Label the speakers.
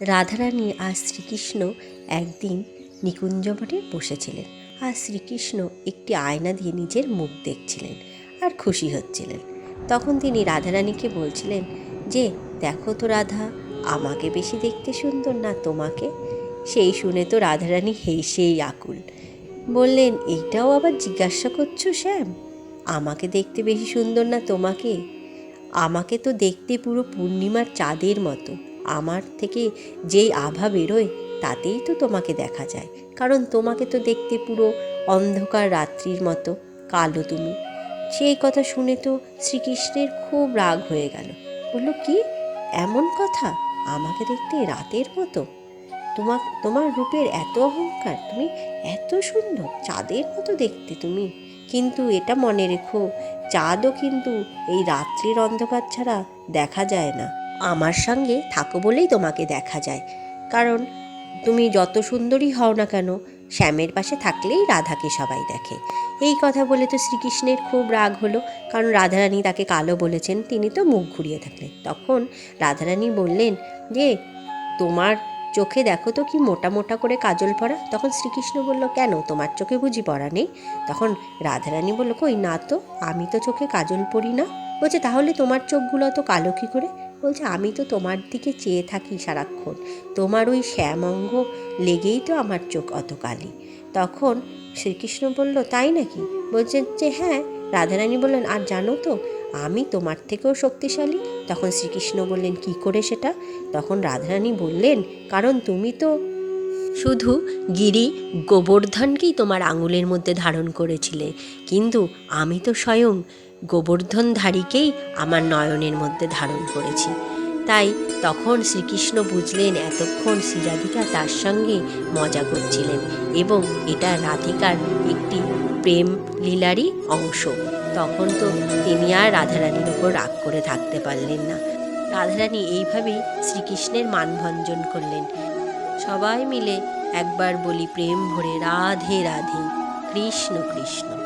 Speaker 1: রাধারানী আর শ্রীকৃষ্ণ একদিন নিকুঞ্জবনে বসেছিলেন। আর শ্রীকৃষ্ণ একটি আয়না দিয়ে নিজের মুখ দেখছিলেন আর খুশি হচ্ছিলেন। তখন তিনি রাধারানীকে বলছিলেন, যে, দেখো তো রাধা, আমাকে বেশি দেখতে সুন্দর না তোমাকে? সেই শুনে তো রাধারানী হেসেই আকুল। বললেন, এইটাও আবার জিজ্ঞাসা করছ, শ্যাম? আমাকে দেখতে বেশি সুন্দর না তোমাকে? আমাকে তো দেখতে পুরো পূর্ণিমার চাঁদের মতো। আমার থেকে যেই আভা বেরোয়, তাতেই তো তোমাকে দেখা যায়। কারণ তোমাকে তো দেখতে পুরো অন্ধকার রাত্রির মতো, কালো তুমি। সেই কথা শুনে তো শ্রীকৃষ্ণের খুব রাগ হয়ে গেল। বলল, কি? এমন কথা? আমাকে দেখতে রাতের মতো? তোমার তোমার রূপের এত অহংকার, তুমি এত সুন্দর, চাঁদের মতো দেখতে তুমি। কিন্তু এটা মনে রেখো, চাঁদও কিন্তু এই রাত্রির অন্ধকার ছাড়া দেখা যায় না। আমার সঙ্গে থাকো বলেই তোমাকে দেখা যায়। কারণ তুমি যত সুন্দরী হও না কেন, শ্যামের পাশে থাকলেই রাধাকে সবাই দেখে। এই কথা বলে তো শ্রীকৃষ্ণের খুব রাগ হলো, কারণ রাধারানী তাকে কালো বলেছেন, তিনি তো মুখ ঘুরিয়ে থাকলেন। তখন রাধারানী বললেন, যে, তোমার চোখে দেখো তো কি মোটা মোটা করে কাজল পরা? তখন শ্রীকৃষ্ণ বলল, কেন? তোমার চোখে বুঝি পড়া নেই? তখন রাধারানী বলল, কই না তো, আমি তো চোখে কাজল পরি না। বলছে, তাহলে তোমার চোখগুলো তো কালো কী করে? বলছে, আমি তো তোমার দিকে চেয়ে থাকি সারাক্ষণ। তোমার ওই শ্যামঙ্গ লেগেই তো আমার চোখ অত কালি তখন শ্রীকৃষ্ণ বলল, তাই নাকি? বলছে যে হ্যাঁ। রাধারানী বললেন, আর জানো তো, আমি তোমার থেকেও শক্তিশালী। তখন শ্রীকৃষ্ণ বললেন, কি করে সেটা? তখন রাধারানী বললেন, কারণ তুমি তো শুধু গিরি গোবর্ধনকেই তোমার আঙুলের মধ্যে ধারণ করেছিলে, কিন্তু আমি তো স্বয়ং গোবর্ধনধারীকেই আমার নয়নের মধ্যে ধারণ করেছি। তাই তখন শ্রীকৃষ্ণ বুঝলেন এতক্ষণ শ্রীরাধিকা তার সঙ্গে মজা করছিলেন এবং এটা রাধিকার একটি প্রেম লীলারই অংশ। তখন তো তিনি আর রাধারানীর ওপর রাগ করে থাকতে পারলেন না। রাধারানী এইভাবেই শ্রীকৃষ্ণের মানভঞ্জন করলেন। সবাই মিলে একবার বলি প্রেম ভরে রাধে রাধে কৃষ্ণ কৃষ্ণ।